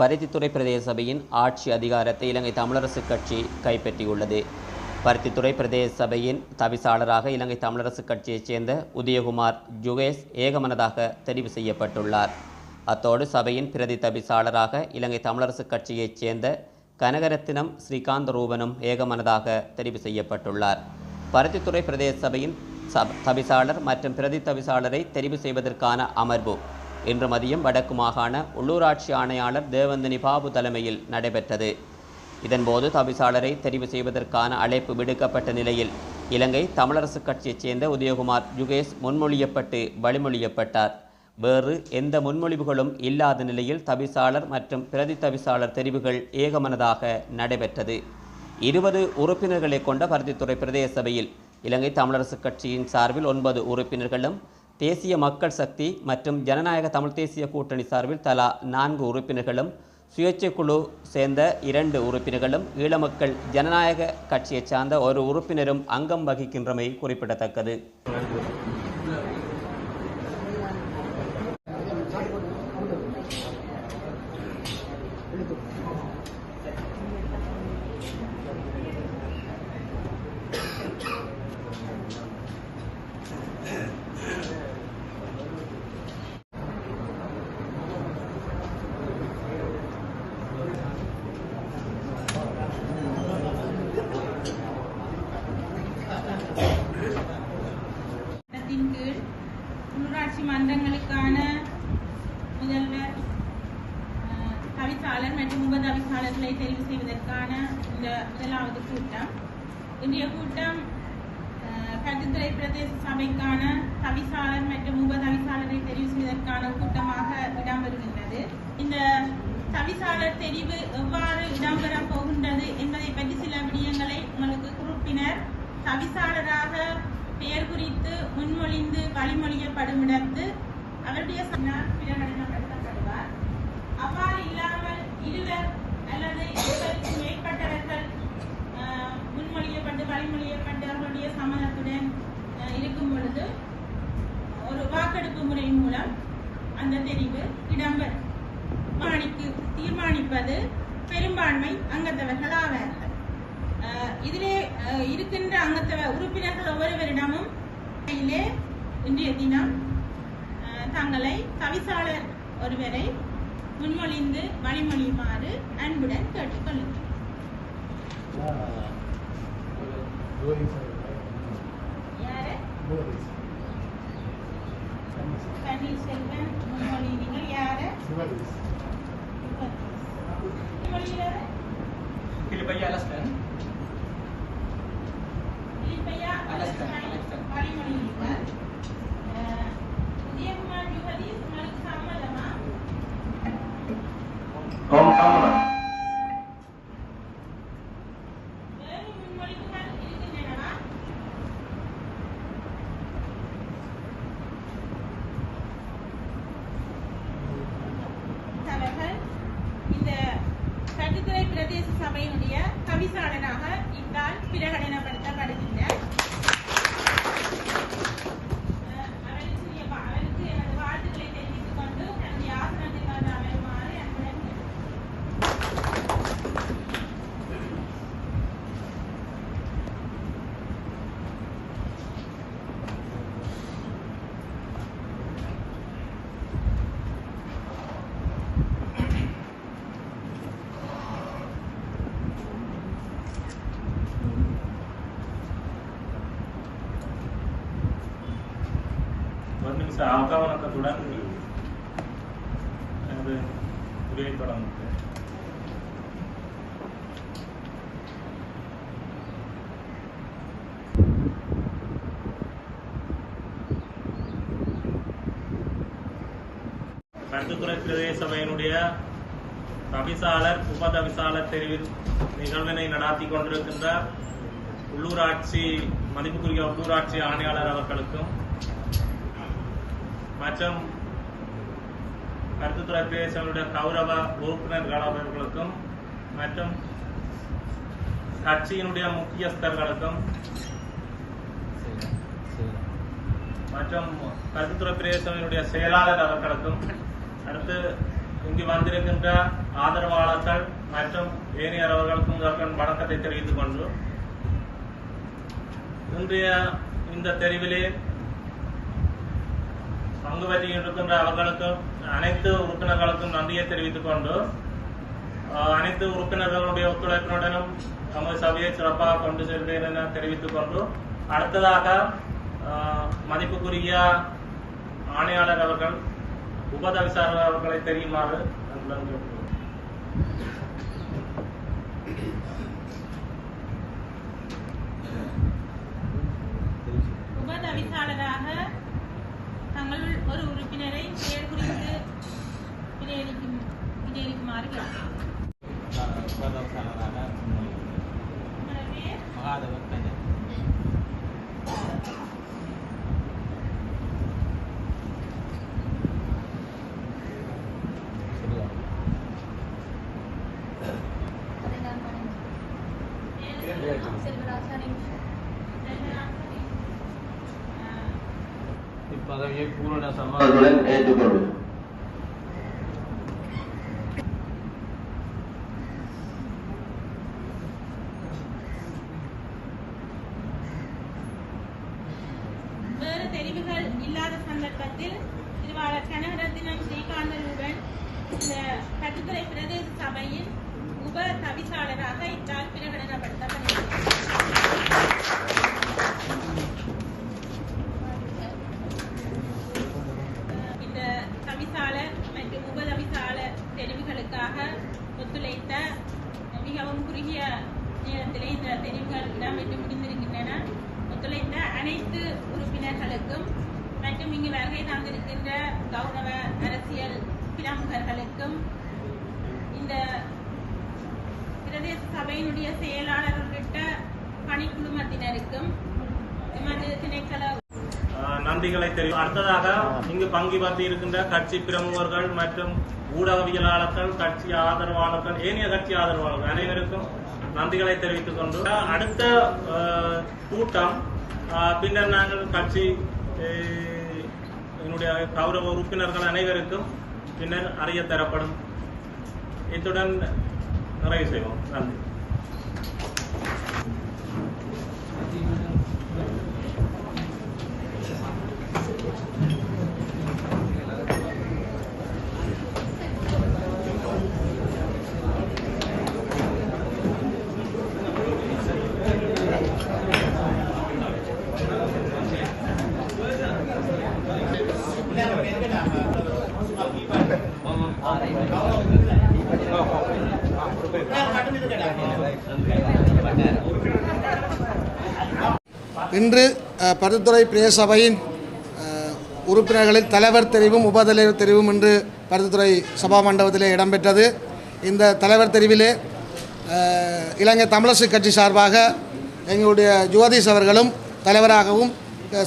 பருத்தித்துறை பிரதேச சபையின் ஆட்சி அதிகாரத்தை இலங்கை தமிழரசுக் கட்சி கைப்பற்றியுள்ளது. பருத்தித்துறை பிரதேச சபையின் தவிசாளராக இலங்கை தமிழரசுக் கட்சியைச் சேர்ந்த உதயகுமார் ஜுகேஷ் ஏகமனதாக தெரிவு செய்யப்பட்டுள்ளார். அத்தோடு சபையின் பிரதி தவிசாளராக இலங்கை தமிழரசுக் கட்சியைச் சேர்ந்த கனகரத்தினம் ஸ்ரீகாந்த ரூபனும் ஏகமனதாக தெரிவு செய்யப்பட்டுள்ளார். பருத்தித்துறை பிரதேச சபையின் சப தவிசாளர் மற்றும் பிரதி தவிசாளரை தெரிவு செய்வதற்கான அமர்வு இன்று மதியம் வடக்கு மாகாண உள்ளூராட்சி ஆணையாளர் தேவந்தினி பாபு தலைமையில் நடைபெற்றது. இதன்போது தவிசாளரை தெரிவு செய்வதற்கான அழைப்பு விடுக்கப்பட்ட நிலையில் இலங்கை தமிழரசுக் கட்சியைச் சேர்ந்த உதயகுமார் யுகேஷ் முன்மொழியப்பட்டு வழிமொழியப்பட்டார். வேறு எந்த முன்மொழிவுகளும் இல்லாத நிலையில் தவிசாளர் மற்றும் பிரதி தவிசாளர் தெரிவுகள் ஏகமனதாக நடைபெற்றது. இருபது உறுப்பினர்களை கொண்ட பருத்தித்துறை பிரதேச சபையில் இலங்கை தமிழரசுக் கட்சியின் சார்பில் ஒன்பது உறுப்பினர்களும் தேசிய மக்கள் சக்தி மற்றும் ஜனநாயக தமிழ் தேசிய கூட்டணி சார்பில் தலா நான்கு உறுப்பினர்களும் சுயேட்சை குழு சேர்ந்த இரண்டு உறுப்பினர்களும் ஈழமக்கள் ஜனநாயக கட்சியைச் சார்ந்த ஒரு உறுப்பினரும் அங்கம் வகிக்கின்றமை குறிப்பிடத்தக்கது திட்டத்தின் கீழ் உள்ளூராட்சி மன்றங்களுக்கான முதல்வர் அஹ், தவிசாளர் மற்றும் உப தவிசாளர்களை தெரிவு செய்வதற்கான இந்த முதலாவது கூட்டம். இன்றைய கூட்டம் கட்டுத்துறை பிரதேச சபைக்கான தவிசாளர் மற்றும் உப தவிசாளரை தெரிவு செய்வதற்கான கூட்டமாக இடம்பெறுகின்றது. இந்த தவிசாளர் தெரிவு எவ்வாறு இடம்பெறப் போகின்றது என்பதை பற்றி சில விடயங்களை உங்களுக்கு உறுப்பினர் தவிசாளராக பெயர் குறித்து முன்மொழிந்து வழிமொழியப்படும் இடத்து அவருடைய சன்னார் இருக்கின்ற அங்கத்தவ உறுப்பினர்கள் ஒவ்வொருவரிடமும் இன்றைய தினம் தங்களை தவிசாளர் ஒருவரை முன்மொழிந்து வழிமொழியுமாறு அன்புடன் கேட்டுக்கொள்கிறேன் யாரு? பன்னீர்செல்வன் முன்மொழிவீங்க யாரு அலெக்சன், அலெக்சன். வழிமொழிகிறார் அஹ், உதயகுமார் யுவதி உங்களுக்கு சம்மதமா வேறு முன்மொழிவுகள் இருக்கின்றனவா அவர்கள் இந்த கட்டுத்துறை பிரதேச சபையினுடைய தவிசாளராக இந்தால் பிரகடனப்படுத்தப்படுகின்றார் ஒரு நிமிஷம் எனது உரையை தொடங்குகிறேன். கருத்துத்துறை பிரதேச சபையினுடைய தவிசாளர் உப தவிசாளர் தெரிவில் நிகழ்வினை நடாத்தி கொண்டிருக்கின்ற உள்ளூராட்சி மதிப்புக்குரிய உள்ளூராட்சி ஆணையாளர் அவர்களுக்கும் மற்றும் கருத்துத்துறை பிரதேசங்களுடைய கௌரவ உறுப்பினர்கள் அவர்களுக்கும் மற்றும் கட்சியினுடைய முக்கியஸ்தர்களுக்கும் மற்றும் கருத்துத்துறை பிரதேசங்களுடைய செயலாளர் அவர்களுக்கும் அடுத்து இங்கு வந்திருக்கின்ற ஆதரவாளர்கள் மற்றும் ஏனையவர்களுக்கும் முதற்கண் வணக்கத்தை தெரிவித்துக் கொண்டு இன்றைய இந்த தெரிவிலே பங்கு பற்றி இருக்கின்ற அவர்களுக்கும் அனைத்து உறுப்பினர்களுக்கும் நன்றியை தெரிவித்துக் கொண்டு அனைத்து உறுப்பினர்களுடைய ஒத்துழைப்பினுடனும் நமது சபையை சிறப்பாக கொண்டு செல்வேன் என தெரிவித்துக் கொண்டு அடுத்ததாக மதிப்புக்குரிய ஆணையாளர் அவர்கள் உபதவிசாரர் அவர்களை தெரியுமாறு உபதவிசாளராக கேட்டுக்கொள்கிறேன். உப தவிசாளராக தங்களுள் ஒரு உறுப்பினரை பெயர் குறித்து விடையளிக்கும் விடையளிக்குமாறு கேட்கிறேன். பூரண ஏற்றுக்கொள்வது வேறு தெரிவுகள் இல்லாத சந்தர்ப்பத்தில் திருவாளர் கனகரத்தினம் ஸ்ரீகாந்தனுடன் இந்த கட்டுத்துறை பிரதேச சபையின் உப தவிசாளராக இத்தால் பிரகடனப்படுத்தப்படுகிறது இந்த தவிசாளர் மற்றும் உப தவிசாளர் தெரிவுகளுக்காக ஒத்துழைத்த மிகவும் குறுகிய நேரத்திலே இந்த தெரிவுகள் இடம்பெற்று முடிந்திருக்கின்றன ஒத்துழைத்த அனைத்து உறுப்பினர்களுக்கும் மற்றும் இங்கு வருகை தந்திருக்கின்ற கௌரவ அரசியல் பிரமுகர்களுக்கும் இந்த பிரதேச சபையினுடைய செயலாளர் உள்ளிட்ட பணிக்குழுமத்தினருக்கும் எமது திணைக்கள நன்றிகளை தெரியும் அடுத்ததாக இங்கு பங்கு பற்றி இருக்கின்ற கட்சி பிரமுகர்கள் மற்றும் ஊடகவியலாளர்கள் கட்சி ஆதரவாளர்கள் ஏனைய கட்சி ஆதரவாளர்கள் அனைவருக்கும் நன்றிகளை தெரிவித்துக் கொண்டு அடுத்த கூட்டம் பின்னர் நாங்கள் கட்சி என்னுடைய கௌரவ உறுப்பினர்கள் அனைவருக்கும் பின்னர் அறிய தரப்படும். இத்துடன் நிறைவு செய்வோம். நன்றி. இன்று அஹ், பருத்துறை பிரதேச உறுப்பினர்களில் தலைவர் தெரிவும் உபதலைவர் தெரிவும் இன்று பருத்துறை சபா மண்டபத்திலே இடம்பெற்றது. இந்த தலைவர் தெரிவிலே இலங்கை தமிழரசு கட்சி சார்பாக எங்களுடைய ஜோதிஷ் அவர்களும் தலைவராகவும்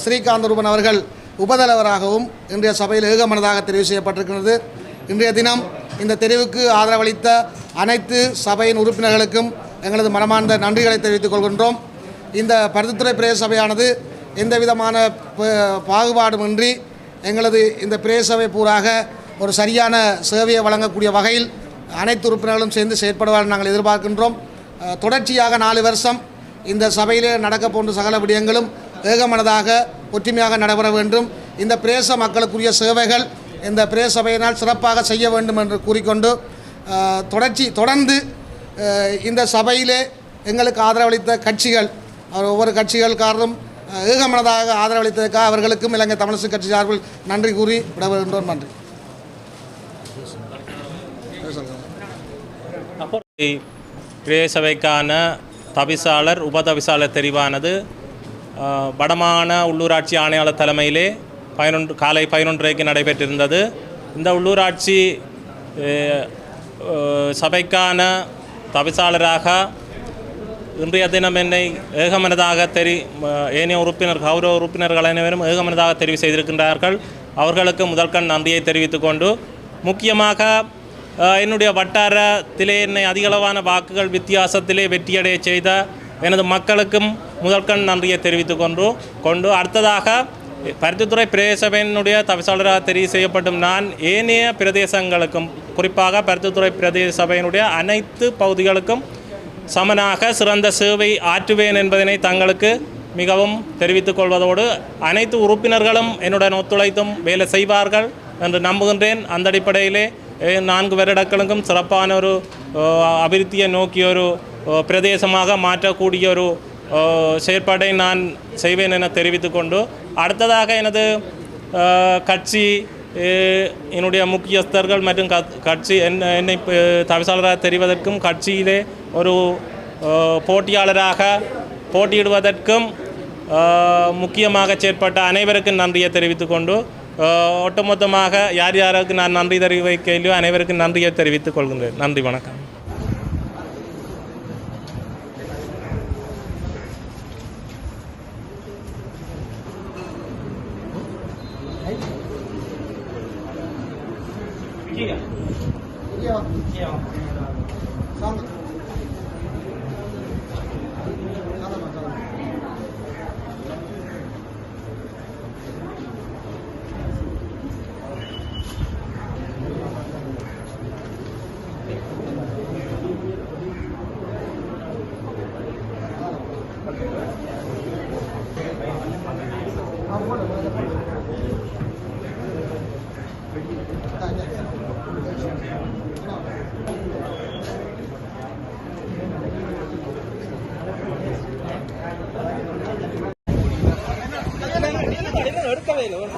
ஸ்ரீகாந்த் ரூபன் அவர்கள் உபதலைவராகவும் இன்றைய சபையில் ஏகமனதாக தெரிவு செய்யப்பட்டிருக்கிறது. இன்றைய தினம் இந்த தெரிவுக்கு ஆதரவளித்த அனைத்து சபையின் உறுப்பினர்களுக்கும் எங்களது மனமார்ந்த நன்றிகளை தெரிவித்துக் கொள்கின்றோம். இந்த பருத்தித்துறை பிரதேச சபையானது எந்த விதமான ப- பாகுபாடுமின்றி எங்களது இந்த பிரதேச சபை பூராக ஒரு சரியான சேவையை வழங்கக்கூடிய வகையில் அனைத்து உறுப்பினர்களும் சேர்ந்து செயற்படுவார் நாங்கள் எதிர்பார்க்கின்றோம். தொடர்ச்சியாக நாலு வருஷம் இந்த சபையிலே நடக்க போன்ற சகல விடயங்களும் ஏகமனதாக ஒற்றுமையாக நடைபெற வேண்டும். இந்த பிரேச மக்களுக்குரிய சேவைகள் இந்த பிரேச சபையினால் சிறப்பாக செய்ய வேண்டும் என்று கூறிக்கொண்டு தொடர்ச்சி தொடர்ந்து இந்த சபையிலே எங்களுக்கு ஆதரவளித்த கட்சிகள் ஒவ்வொரு கட்சிகளுக்காரரும் ஏகமனதாக ஆதரவளித்ததற்காக அவர்களுக்கும் இலங்கை தமிழரசு கட்சி சார்பில் நன்றி கூறி விடைபெறுகின்றோம். நன்றி. பிரதேசபைக்கான தவிசாளர் உபதவிசாளர் தெரிவானது வடமான உள்ளூராட்சி ஆணையாளர் தலைமையிலே பதினொன்று காலை பதினொன்றரைக்கு நடைபெற்றிருந்தது. இந்த உள்ளூராட்சி சபைக்கான தவிசாளராக இன்றைய தினம் என்னை ஏகமனதாக தெரி ஏனைய உறுப்பினர் கௌரவ உறுப்பினர்கள் அனைவரும் ஏகமனதாக தெரிவு செய்திருக்கின்றார்கள். அவர்களுக்கு முதற்கண் நன்றியை தெரிவித்துக் கொண்டு முக்கியமாக என்னுடைய வட்டாரத்திலே என்னை அதிகளவான வாக்குகள் வித்தியாசத்திலே வெற்றியடைய செய்த எனது மக்களுக்கும் முதற்கண் நன்றியை தெரிவித்து கொண்டு கொண்டு அடுத்ததாக பருத்தித்துறை பிரதேசபையினுடைய தவிசாளராக தெரிவு செய்யப்படும் நான் ஏனைய பிரதேசங்களுக்கும் குறிப்பாக பருத்தித்துறை பிரதேச சபையினுடைய அனைத்து பகுதிகளுக்கும் சமனாக சிறந்த சேவை ஆற்றுவேன் என்பதனை தங்களுக்கு மிகவும் தெரிவித்துக் கொள்வதோடு அனைத்து உறுப்பினர்களும் என்னுடன் ஒத்துழைத்தும் வேலை செய்வார்கள் என்று நம்புகின்றேன். அந்த அடிப்படையிலே நான்கு வருடங்களுக்கும் சிறப்பான ஒரு அபிவிருத்தியை நோக்கிய ஒரு பிரதேசமாக மாற்றக்கூடிய ஒரு செயற்பாட்டை நான் செய்வேன் என தெரிவித்துக்கொண்டு அடுத்ததாக எனது கட்சி என்னுடைய முக்கியஸ்தர்கள் மற்றும் கட்சி என்ன என்னை தவிசாளராக தெரிவதற்கும் கட்சியிலே ஒரு போட்டியாளராக போட்டியிடுவதற்கும் முக்கியமாக செயற்பட்ட அனைவருக்கும் நன்றியை தெரிவித்துக்கொண்டு ஒட்டுமொத்தமாக யார் யாருக்கு நான் நன்றி தெரிவிக்கலையோ அனைவருக்கும் நன்றியை தெரிவித்துக் கொள்கின்றேன். நன்றி வணக்கம். গেল